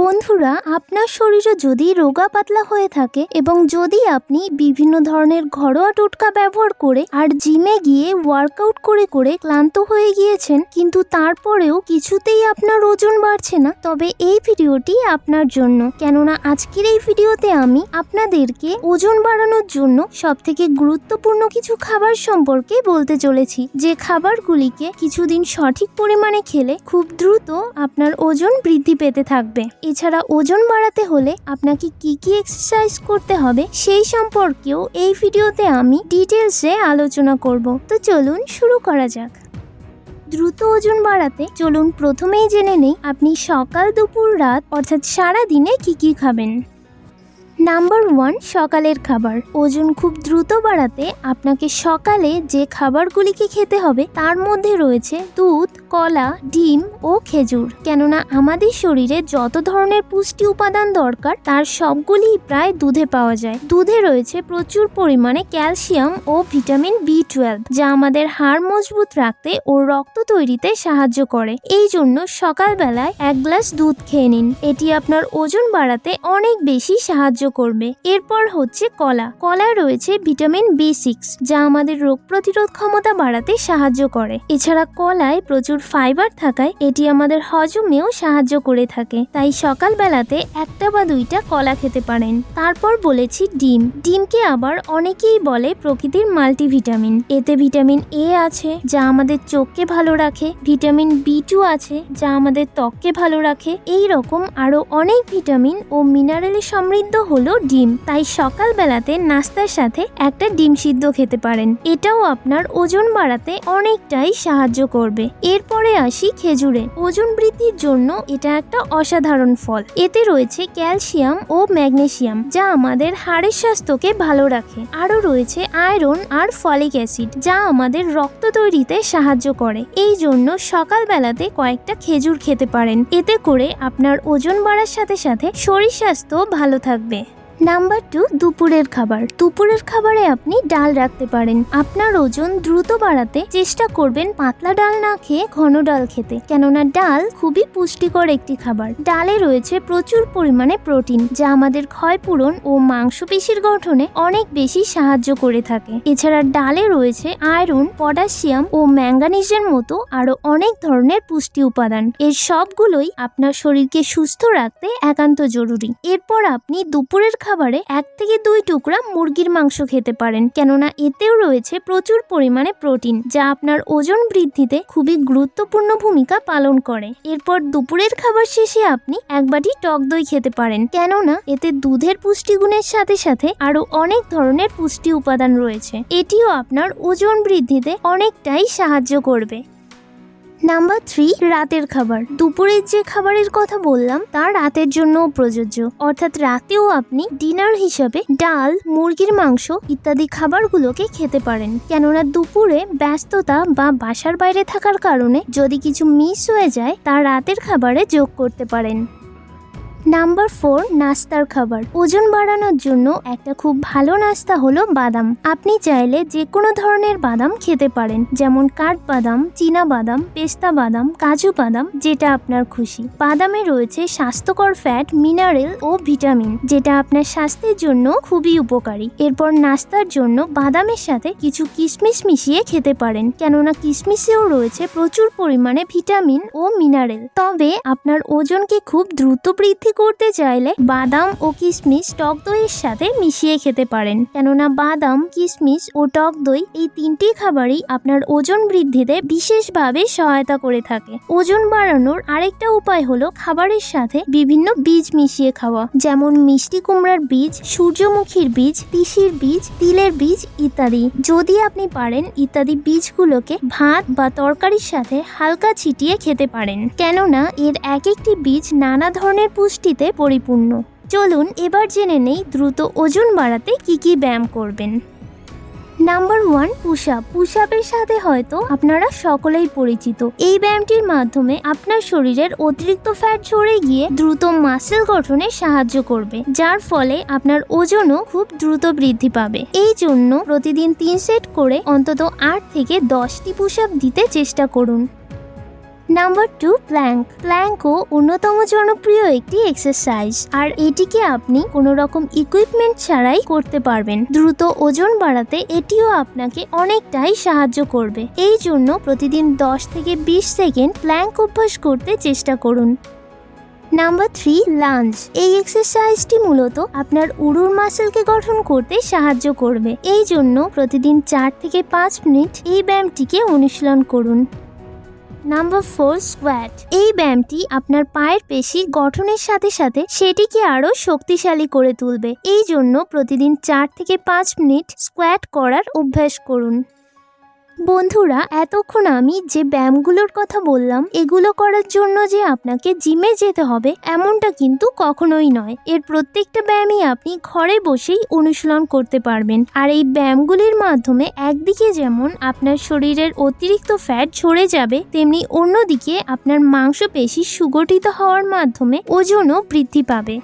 বন্ধুরা, আপনার শরীরে যদি রোগা পাতলা হয়ে থাকে এবং যদি আপনি বিভিন্ন ধরনের ঘরোয়া টোটকা ব্যবহার করে আর জিমে গিয়ে ওয়ার্কআউট করে করে ক্লান্ত হয়ে গিয়েছেন, কিন্তু তারপরেও কিছুতেই আপনার ওজন বাড়ছে না, তবে এই ভিডিওটি আপনার জন্য। কেননা আজকের এই ভিডিওতে আমি আপনাদেরকে ওজন বাড়ানোর জন্য সব থেকে গুরুত্বপূর্ণ কিছু খাবার সম্পর্কে বলতে চলেছি। যে খাবারগুলিকে কিছুদিন সঠিক পরিমাণে খেলে খুব দ্রুত আপনার ওজন বৃদ্ধি পেতে থাকবে। এছাড়া ওজন বাড়াতে হলে আপনাকে কি কি এক্সারসাইজ করতে হবে সেই সম্পর্কেও এই ভিডিওতে আমি ডিটেলসে আলোচনা করব। তো চলুন শুরু করা যাক। দ্রুত ওজন বাড়াতে চলুন প্রথমেই জেনে নেই আপনি সকাল, দুপুর, রাত অর্থাৎ সারা দিনে কি কি খাবেন। নাম্বার ওয়ান সকালের খাবার। ওজন খুব দ্রুত বাড়াতে আপনাকে সকালে যে খাবারগুলিকে খেতে হবে তার মধ্যে রয়েছে দুধ, কলা, ডিম ও খেজুর। কেননা আমাদের শরীরে যত ধরনের পুষ্টি উপাদান দরকার, তার সবগুলি প্রায় দুধে পাওয়া যায়। দুধে রয়েছে প্রচুর পরিমাণে ক্যালসিয়াম ও ভিটামিন বি টুয়েলভ, যা আমাদের হাড় মজবুত রাখতে ও রক্ত তৈরিতে সাহায্য করে। এই জন্য সকালবেলায় এক গ্লাস দুধ খেয়ে নিন। এটি আপনার ওজন বাড়াতে অনেক বেশি সাহায্য করবে। এরপর হচ্ছে কলা। কলায় রয়েছে ভিটামিন বি সিক্স যা আমাদের রোগ প্রতিরোধ ক্ষমতা বাড়াতে সাহায্য করে। এছাড়া কলায় প্রচুর ফাইবার থাকায় এটি আমাদের হজমেও সাহায্য করে থাকে। তাই সকালবেলাতে একটা বা দুইটা কলা খেতে পারেন। তারপর বলেছি ডিম। ডিমকে আবার অনেকেই বলে প্রকৃতির মাল্টিভিটামিন এতে ভিটামিন এ আছে, যা আমাদের চোখকে ভালো রাখে। ভিটামিন বি টু আছে, যা আমাদের ত্বককে ভালো রাখে। এই রকম আরও অনেক ভিটামিন ও মিনারেলে সমৃদ্ধ হলো ডিম। তাই সকালবেলাতে নাস্তার সাথে একটা ডিম সিদ্ধ খেতে পারেন। এটাও আপনার ওজন বাড়াতে অনেকটাই সাহায্য করবে। এরপরে আসি খেজুরে। ওজন বৃদ্ধির জন্য এটা একটা অসাধারণ ফল। এতে রয়েছে ক্যালসিয়াম ও ম্যাগনেসিয়াম, যা আমাদের হাড়ের স্বাস্থ্যকে ভালো রাখে। আরও রয়েছে আয়রন আর ফলিক অ্যাসিড, যা আমাদের রক্ত তৈরিতে সাহায্য করে। এই জন্য সকালবেলাতে কয়েকটা খেজুর খেতে পারেন। এতে করে আপনার ওজন বাড়ার সাথে সাথে শরীর স্বাস্থ্য ভালো থাকবে। নাম্বার টু দুপুরের খাবার। দুপুরের খাবারে আপনি ডাল রাখতে পারেন। আপনার ওজন দ্রুত বাড়াতে চেষ্টা করবেন পাতলা ডাল না খেয়ে ঘন ডাল খেতে। কেননা ডাল খুবই পুষ্টিকর একটি খাবার। ডালে রয়েছে প্রচুর পরিমাণে প্রোটিন, যা আমাদের ক্ষয়পূরণ ও মাংসপেশির গঠনে অনেক বেশি সাহায্য করে থাকে। এছাড়া ডালে রয়েছে আয়রন, পটাশিয়াম ও ম্যাঙ্গানিজের মতো আরও অনেক ধরনের পুষ্টি উপাদান। এর সবগুলোই আপনার শরীরকে সুস্থ রাখতে একান্ত জরুরি। এরপর আপনি দুপুরের খাবারে এক থেকে দুই টুকরা মুরগির মাংস খেতে পারেন, কেননা এতেও রয়েছে প্রচুর পরিমাণে প্রোটিন, যা আপনার ওজন বৃদ্ধিতে খুবই গুরুত্বপূর্ণ ভূমিকা পালন করে। এরপর দুপুরের খাবার শেষে আপনি এক বাটি টক দই খেতে পারেন, কেননা এতে দুধের পুষ্টিগুণের সাথে সাথে আরও অনেক ধরনের পুষ্টি উপাদান রয়েছে। এটিও আপনার ওজন বৃদ্ধিতে অনেকটাই সাহায্য করবে। নাম্বার থ্রি রাতের খাবার। দুপুরের যে খাবারের কথা বললাম, তা রাতের জন্যও প্রযোজ্য। অর্থাৎ রাতেও আপনি ডিনার হিসাবে ডাল, মুরগির মাংস ইত্যাদি খাবারগুলোকে খেতে পারেন। কেননা দুপুরে ব্যস্ততা বা বাসার বাইরে থাকার কারণে যদি কিছু মিস হয়ে যায়, তা রাতের খাবারে যোগ করতে পারেন। নাম্বার ফোর, নাস্তার খাবার। ওজন বাড়ানোর জন্য একটা খুব ভালো নাস্তা হলো বাদাম। আপনি চাইলে যে কোনো ধরনের বাদাম খেতে পারেন, যেমন কাঠবাদাম চীনা বাদাম, পেস্তা বাদাম, কাজু বাদাম, যেটা আপনার খুশি। বাদামে রয়েছে স্বাস্থ্যকর ফ্যাট, মিনারেল ও ভিটামিন, যেটা আপনার স্বাস্থ্যের জন্য খুবই উপকারী। এরপর নাস্তার জন্য বাদামের সাথে কিছু কিশমিশ মিশিয়ে খেতে পারেন, কেননা কিশমিশেও রয়েছে প্রচুর পরিমাণে ভিটামিন ও মিনারেল। তবে আপনার ওজনকে খুব দ্রুত বৃদ্ধি করতে চাইলে বাদাম ও কিশমিশ টক দইয়ের সাথে মিশিয়ে খেতে পারেন। কেননা বাদাম, কিশমিশ ও টক দই এই তিনটি খাবারই আপনার ওজন বৃদ্ধিতে বিশেষভাবে সহায়তা করে থাকে। ওজন বাড়ানোর আরেকটা উপায় হলো খাবারের সাথে বিভিন্ন বীজ মিশিয়ে খাওয়া। যেমন মিষ্টি কুমড়ার বীজ, সূর্যমুখীর বীজ, তিসির বীজ, তিলের বীজ ইত্যাদি। যদি আপনি পারেন ইত্যাদি বীজগুলোকে ভাত বা তরকারির সাথে হালকা ছিটিয়ে খেতে পারেন। কেননা এর এক একটি বীজ নানা ধরনের পুষ্টিতে পরিপূর্ণ। চলুন এবার জেনে নেই দ্রুত ওজন বাড়াতে কি কি ব্যায়াম করবেন। Number one push up push আপের সাথে হয়তো আপনারা সকলেই পরিচিত। এই ব্যায়ামটির মাধ্যমে আপনার শরীরের অতিরিক্ত ফ্যাট ঝরে গিয়ে দ্রুত মাসেল গঠনে সাহায্য করবে, যার ফলে আপনার ওজনও খুব দ্রুত বৃদ্ধি পাবে। এই জন্য প্রতিদিন তিন সেট করে অন্তত আট থেকে দশটি পুশ আপ দিতে চেষ্টা করুন। নাম্বার টু প্ল্যাঙ্ক প্ল্যাঙ্কও অন্যতম জনপ্রিয় একটি এক্সারসাইজ আর এটিকে আপনি কোনো রকম ইকুইপমেন্ট ছাড়াই করতে পারবেন। দ্রুত ওজন বাড়াতে এটিও আপনাকে অনেকটাই সাহায্য করবে। এই জন্য প্রতিদিন 10 থেকে 20 সেকেন্ড প্ল্যাঙ্ক অভ্যাস করতে চেষ্টা করুন। নাম্বার থ্রি লাঞ্জ এই এক্সারসাইজটি মূলত আপনার উরুর মাসেলকে গঠন করতে সাহায্য করবে। এই জন্য প্রতিদিন চার থেকে পাঁচ মিনিট এই ব্যায়ামটিকে অনুশীলন করুন। নাম্বার ফোর স্কোয়াট এই ব্যায়ামটি আপনার পায়ের পেশি গঠনের সাথে সাথে সেটিকে আরও শক্তিশালী করে তুলবে। এই জন্য প্রতিদিন চার থেকে পাঁচ মিনিট স্কোয়াট করার অভ্যাস করুন। বন্ধুরা, এতক্ষণ আমি যে ব্যায়ামগুলোর কথা বললাম, এগুলো করার জন্য যে আপনাকে জিমে যেতে হবে, এমনটা কিন্তু কখনোই নয়। এর প্রত্যেকটা ব্যায়ামই আপনি ঘরে বসেই অনুশীলন করতে পারবেন। আর এই ব্যায়ামগুলির মাধ্যমে একদিকে যেমন আপনার শরীরের অতিরিক্ত ফ্যাট ঝরে যাবে, তেমনি অন্যদিকে আপনার মাংসপেশি সুগঠিত হওয়ার মাধ্যমে ওজনও বৃদ্ধি পাবে।